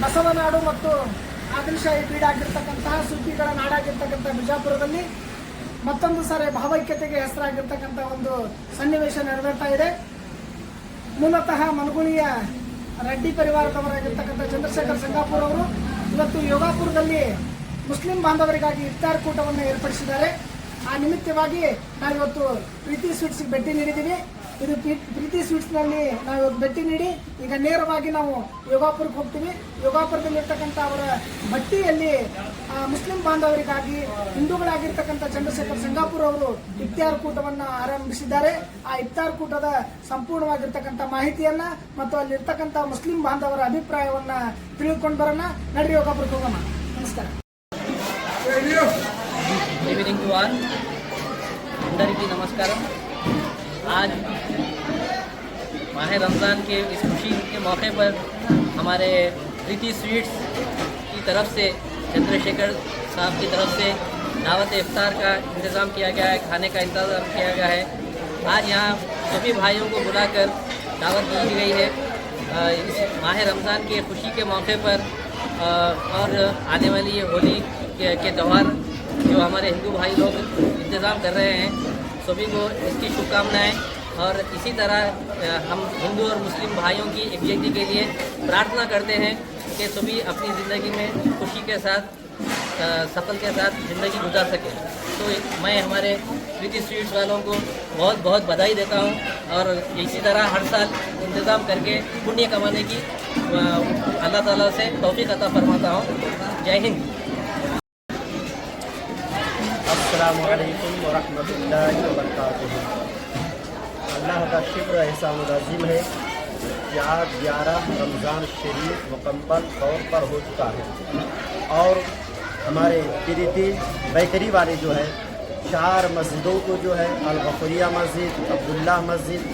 ಬಸವನಾಡು ಮತ್ತು ಆದಿಲ್ಶಾಹಿ ಬೀಡಾಗಿರ್ತಕ್ಕಂತಹ ಸುದ್ದಿಗಳ ನಾಡಾಗಿರ್ತಕ್ಕಂಥ ಬಿಜಾಪುರದಲ್ಲಿ ಮತ್ತೊಂದು ಸಾರಿ ಭಾವೈಕ್ಯತೆಗೆ ಹೆಸರಾಗಿರ್ತಕ್ಕಂಥ ಒಂದು ಸನ್ನಿವೇಶ ನೆರವೇರ್ತಾ ಇದೆ. ಮೂಲತಃ ಮನಗುಳಿಯ ರೆಡ್ಡಿ ಪರಿವಾರದವರಾಗಿರ್ತಕ್ಕಂಥ ಚಂದ್ರಶೇಖರ್ ಸಂಗಾಪುರ್ ಅವರು ಇವತ್ತು ಯೋಗಾಪುರದಲ್ಲಿ ಮುಸ್ಲಿಂ ಬಾಂಧವರಿಗಾಗಿ ಇಫ್ತಾರ್ ಕೂಟವನ್ನು ಏರ್ಪಡಿಸಿದ್ದಾರೆ. ಆ ನಿಮಿತ್ತವಾಗಿ ನಾವಿವತ್ತು ಪ್ರೀತಿ ಸ್ವೀಟ್ಸ್ಗೆ ಭೇಟಿ ನೀಡಿದ್ದೀವಿ. ಇದು ಪ್ರೀ- ಪ್ರೀತಿ ಸ್ವೀಟ್ಸ್ನಲ್ಲಿ ನಾವು ಇವತ್ತು ಭೇಟಿ ನೀಡಿ ಈಗ ನೇರವಾಗಿ ನಾವು ಯೋಗಾಪುರಕ್ಕೆ ಹೋಗ್ತೀವಿ ಯೋಗಾಪುರದಲ್ಲಿ ಇರ್ತಕ್ಕಂಥ ಅವರ ಬಟ್ಟಿಯಲ್ಲಿ ಆ, ಮುಸ್ಲಿಂ ಬಾಂಧವರಿಗಾಗಿ ಹಿಂದೂಗಳಾಗಿರ್ತಕ್ಕಂಥ ಚಂದ್ರಶೇಖರ್ ಸಂಗಾಪುರ್ ಅವರು ಇಫ್ತಾರ್ ಕೂಟವನ್ನು ಆರಂಭಿಸಿದ್ದಾರೆ ಆ ಇಫ್ತಾರ್ ಕೂಟದ ಸಂಪೂರ್ಣವಾಗಿರ್ತಕ್ಕಂಥ ಮಾಹಿತಿಯನ್ನ ಮತ್ತು ಅಲ್ಲಿರ್ತಕ್ಕಂಥ ಮುಸ್ಲಿಂ ಬಾಂಧವರ ಅಭಿಪ್ರಾಯವನ್ನ ತಿಳಿದುಕೊಂಡು ಬರೋಣ ನಡ್ರಿ ಯೋಗಾಪುರಕ್ಕೆ ಹೋಗೋಣ ನಮಸ್ಕಾರ ఈవినింగ్ టు ఆల్ అందరికీ నమస్కారం आज माह रमज़ान के इस खुशी के मौके पर हमारे प्रीति स्वीट्स की तरफ़ से, चंद्रशेखर साहब की तरफ़ से दावत इफ्तार का इंतज़ाम किया गया है, खाने का इंतज़ाम किया गया है। आज यहाँ सभी भाइयों को बुलाकर दावत दी गई है। इस माह रमज़ान के खुशी के मौके पर और आने वाली होली के त्यौहार जो हमारे हिंदू भाई लोग इंतज़ाम कर रहे हैं सभी को इसकी शुभकामनाएँ और इसी तरह हम हिंदू और मुस्लिम भाइयों की एकजुटता के लिए प्रार्थना करते हैं कि सभी अपनी ज़िंदगी में खुशी के साथ सफल के साथ ज़िंदगी गुजार सकें। तो मैं हमारे प्रीति स्वीट्स वालों को बहुत बहुत बधाई देता हूँ और इसी तरह हर साल इंतज़ाम करके पुण्य कमाने की अल्लाह ताला से तोफ़ी अता फरमाता हूँ। जय हिंद। अस्सलाम वालेकुम वरहमतुल्लाहि वबरकातुहू अल्लाह का शुक्र एहसान अजीम है कि आज ग्यारह रमज़ान शरीफ मुकम्मल तौर पर हो चुका है और हमारे प्रीति बेकरी वाले जो है चार मस्जिदों को जो है अलगफरिया मस्जिद अब्दुल्ला मस्जिद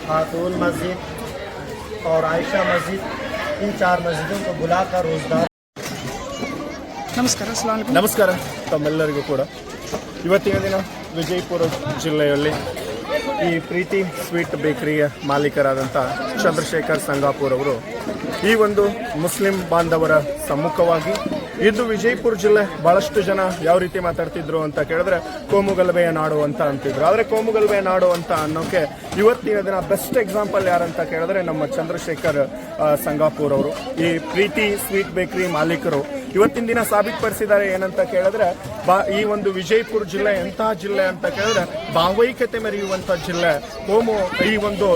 खातून मस्जिद और आयशा मस्जिद इन चार मस्जिदों को बुलाकर रोज़गार ನಮಸ್ಕಾರ ಅಸ್ಲಾಂ ನಮಸ್ಕಾರ ತಮ್ಮೆಲ್ಲರಿಗೂ ಕೂಡ ಇವತ್ತಿನ ದಿನ ವಿಜಯಪುರ ಜಿಲ್ಲೆಯಲ್ಲಿ ಈ ಪ್ರೀತಿ ಸ್ವೀಟ್ ಬೇಕರಿಯ ಮಾಲೀಕರಾದಂಥ ಚಂದ್ರಶೇಖರ್ ಸಂಗಾಪುರ್ ಅವರು ಈ ಒಂದು ಮುಸ್ಲಿಂ ಬಾಂಧವರ ಸಮ್ಮುಖವಾಗಿ ಇದು ವಿಜಯಪುರ ಜಿಲ್ಲೆ ಬಹಳಷ್ಟು ಜನ ಯಾವ ರೀತಿ ಮಾತಾಡ್ತಿದ್ರು ಅಂತ ಕೇಳಿದ್ರೆ ಕೋಮುಗಲಭೆಯ ನಾಡು ಅಂತ ಅಂತಿದ್ರು. ಆದರೆ ಕೋಮುಗಲಭೆಯ ನಾಡು ಅಂತ ಅನ್ನೋಕೆ ಇವತ್ತಿನ ದಿನ ಬೆಸ್ಟ್ ಎಕ್ಸಾಂಪಲ್ ಯಾರಂತ ಕೇಳಿದ್ರೆ ನಮ್ಮ ಚಂದ್ರಶೇಖರ್ ಸಂಗಾಪುರ್ ಅವರು. ಈ ಪ್ರೀತಿ ಸ್ವೀಟ್ ಬೇಕರಿ ಮಾಲೀಕರು ಇವತ್ತಿನ ದಿನ ಸಾಬೀತುಪಡಿಸಿದ್ದಾರೆ ಏನಂತ ಕೇಳಿದ್ರೆ ಈ ಒಂದು ವಿಜಯಪುರ ಜಿಲ್ಲೆ ಎಂತಹ ಜಿಲ್ಲೆ ಅಂತ ಕೇಳಿದ್ರೆ, ಭಾವೈಕ್ಯತೆ ಮೆರೆಯುವಂತ ಜಿಲ್ಲೆ. ಕೋಮು, ಈ ಒಂದು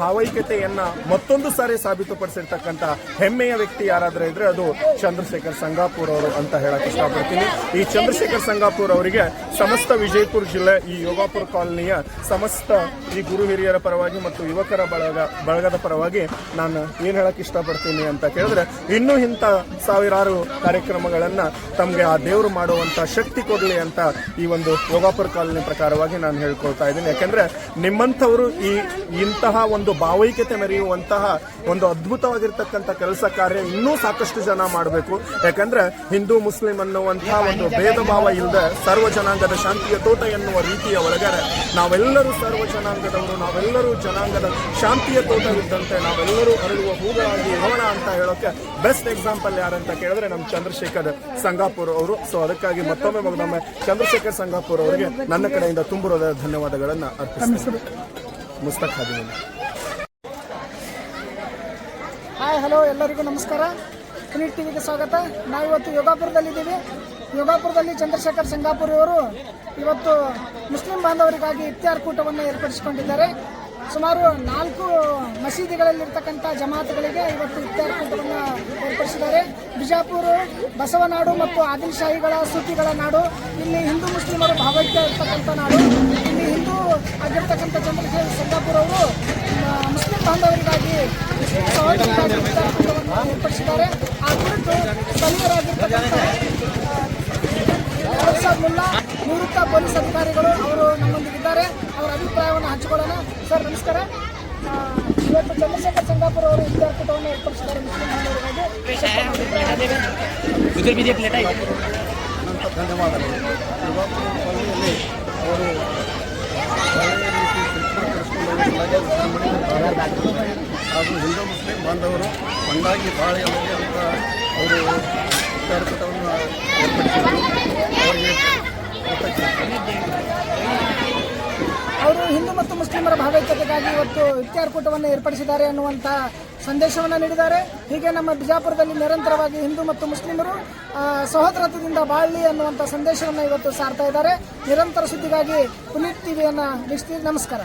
ಭಾವೈಕ್ಯತೆಯನ್ನ ಮತ್ತೊಂದು ಸಾರಿ ಸಾಬೀತುಪಡಿಸಿರ್ತಕ್ಕಂಥ ಹೆಮ್ಮೆಯ ವ್ಯಕ್ತಿ ಯಾರಾದರೂ ಇದ್ರೆ ಅದು ಚಂದ್ರಶೇಖರ್ ಸಂಗಾಪುರ್ ಅವರು ಅಂತ ಹೇಳಕ್ ಇಷ್ಟಪಡ್ತೀನಿ. ಈ ಚಂದ್ರಶೇಖರ್ ಸಂಗಾಪುರ್ ಅವರಿಗೆ ಸಮಸ್ತ ವಿಜಯಪುರ ಜಿಲ್ಲೆ, ಈ ಯೋಗಾಪುರ ಕಾಲನಿಯ ಸಮಸ್ತ ಈ ಗುರು ಹಿರಿಯರ ಪರವಾಗಿ ಮತ್ತು ಯುವಕರ ಬಳಗ ಬಳಗದ ಪರವಾಗಿ ನಾನು ಏನ್ ಹೇಳಕ್ ಇಷ್ಟಪಡ್ತೀನಿ ಅಂತ ಕೇಳಿದ್ರೆ, ಇನ್ನೂ ಇಂಥ ಸಾವಿರಾರು ಕಾರ್ಯಕ್ರಮಗಳನ್ನ ತಮಗೆ ಆ ದೇವರು ಮಾಡುವಂತ ಶಕ್ತಿ ಕೊಡಲಿ ಅಂತ ಈ ಒಂದು ಯೋಗಾಪುರ ಕಾಲನಿ ಪ್ರಕಾರವಾಗಿ ನಾನು ಹೇಳ್ಕೊಳ್ತಾ ಇದ್ದೀನಿ. ಯಾಕಂದ್ರೆ ನಿಮ್ಮಂಥವರು ಈ ಇಂತಹ ಒಂದು ಭಾವೈಕ್ಯತೆ ಮೆರೆಯುವಂತಹ ಒಂದು ಅದ್ಭುತವಾಗಿರ್ತಕ್ಕಂಥ ಕೆಲಸ ಕಾರ್ಯ ಇನ್ನೂ ಸಾಕಷ್ಟು ಜನ ಮಾಡಬೇಕು. ಯಾಕಂದ್ರೆ ಹಿಂದೂ, ಮುಸ್ಲಿಂ ಅನ್ನುವಂತಹ ಒಂದು ಭೇದ ಭಾವ ಇಲ್ಲದೆ ಸರ್ವ ಜನಾಂಗದ ಶಾಂತಿಯ ತೋಟ ಎನ್ನುವ ರೀತಿಯ ಒಳಗಡೆ ನಾವೆಲ್ಲರೂ ಸರ್ವ ಜನಾಂಗದವರು, ನಾವೆಲ್ಲರೂ ಜನಾಂಗದ ಶಾಂತಿಯ ತೋಟವಿದ್ದಂತೆ ನಾವೆಲ್ಲರೂ ಅರಳುವ ಹೂಗಳಾಗಿ ಇರೋಣ ಅಂತ ಹೇಳೋಕೆ ಬೆಸ್ಟ್ ಎಕ್ಸಾಂಪಲ್ ಯಾರಂತ ಕೇಳಿದ್ರೆ ನಮ್ಮ ಚಂದ್ರಶೇಖರ್ ಸಂಗಾಪುರ್ ಅವರು. ಸೊ ಅದಕ್ಕಾಗಿ ಮತ್ತೊಮ್ಮೆ ನಮ್ಮ ಚಂದ್ರಶೇಖರ್ ಸಂಗಾಪುರ್ ಅವರಿಗೆ ನನ್ನ ಕಡೆಯಿಂದ ತುಂಬಿರೋದ ಧನ್ಯವಾದಗಳನ್ನು ಅರ್ಪಿಸ್ತೀನಿ. ಮುಸ್ತಕ್ ಹಾದಿಮನಿ ಹಾಯ್, ಹಲೋ, ಎಲ್ಲರಿಗೂ ನಮಸ್ಕಾರ. ಪುನೀತ್ ಟಿವಿಗೆ ಸ್ವಾಗತ. ನಾವಿವತ್ತು ಯೋಗಾಪುರದಲ್ಲಿದ್ದೀವಿ. ಯೋಗಾಪುರದಲ್ಲಿ ಚಂದ್ರಶೇಖರ್ ಸಿಂಗಾಪುರ್ ಅವರು ಇವತ್ತು ಮುಸ್ಲಿಂ ಬಾಂಧವರಿಗಾಗಿ ಇಫ್ತಿಯಾರ್ ಕೂಟವನ್ನು ಏರ್ಪಡಿಸಿಕೊಂಡಿದ್ದಾರೆ. ಸುಮಾರು ನಾಲ್ಕು ಮಸೀದಿಗಳಲ್ಲಿರ್ತಕ್ಕಂಥ ಜಮಾತುಗಳಿಗೆ ಇವತ್ತು ಇಫ್ತಿಯಾರ್ ಕೂಟವನ್ನು ಏರ್ಪಡಿಸಿದ್ದಾರೆ. ಬಿಜಾಪುರ, ಬಸವನಾಡು ಮತ್ತು ಆದಿಲ್ ಶಾಹಿಗಳ ಸೂಫಿಗಳ ನಾಡು, ಇಲ್ಲಿ ಹಿಂದೂ ಮುಸ್ಲಿಮರು ಭಾವೈಕ್ಯ ಇರ್ತಕ್ಕಂಥ ನಾಡು ಇಲ್ಲಿ ಹಿಂದೂ ಆಗಿರ್ತಕ್ಕಂಥ ಚಂದ್ರಶೇಖರ್ ಸಂಗಾಪುರ್ ಅವರು ಆ, ಮುಸ್ಲಿಂ ಬಾಂಧವರಿಗಾಗಿ ಮುಸ್ಲಿಂ ಸಹೋದರರಿಗಾಗಿ ಇಫ್ತಾರ್ ಕೂಟವನ್ನು ಏರ್ಪಡಿಸಿದ್ದಾರೆ ಆ ಕುರಿತು ಸ್ಥಳೀಯರಾಗಿರ್ತಕ್ಕಂಥ ಮುಲ್ಲಾ ನಿವೃತ್ತ ಪೊಲೀಸ್ ಅಧಿಕಾರಿಗಳು ಅವರು ನಮ್ಮೊಂದಿಗಿದ್ದಾರೆ ಅವರ ಅಭಿಪ್ರಾಯವನ್ನು ಹಂಚಿಕೊಳ್ಳೋಣ ಸರ್ ನಮಸ್ಕಾರ ಇವತ್ತು ಚಂದ್ರಶೇಖರ್ ಚಂದಾಪುರ ಅವರು ವಿದ್ಯಾರ್ಥಿಗಳನ್ನು ಏರ್ಪಡಿಸಿದ್ದಾರೆ ಧನ್ಯವಾದಗಳು ಅವರು ಹೋಗಿ ಹಿಂದೂ ಮುಸ್ಲಿಂ ಬಾಂಧವರು ಒಂದಾಗಿ ಅಂತ ಅವರು ಏರ್ಪಡಿಸಿದರು ಅವರಿಗೆ ಅವರು ಹಿಂದೂ ಮತ್ತು ಮುಸ್ಲಿಮರ ಭಾವೈಕ್ಯತೆಗಾಗಿ ಇವತ್ತು ಇತ್ಯಾರ್ಕೂಟವನ್ನು ಏರ್ಪಡಿಸಿದ್ದಾರೆ ಅನ್ನುವಂಥ ಸಂದೇಶವನ್ನು ನೀಡಿದ್ದಾರೆ. ಹೀಗೆ ನಮ್ಮ ಬಿಜಾಪುರದಲ್ಲಿ ನಿರಂತರವಾಗಿ ಹಿಂದೂ ಮತ್ತು ಮುಸ್ಲಿಮರು ಸಹೋದರತ್ವದಿಂದ ಬಾಳಲಿ ಅನ್ನುವಂಥ ಸಂದೇಶವನ್ನು ಇವತ್ತು ಸಾರ್ತಾ ಇದ್ದಾರೆ. ನಿರಂತರ ಸುದ್ದಿಗಾಗಿ ಪುನೀತ್ ಟಿವಿಯನ್ನು ನಮಸ್ಕಾರ.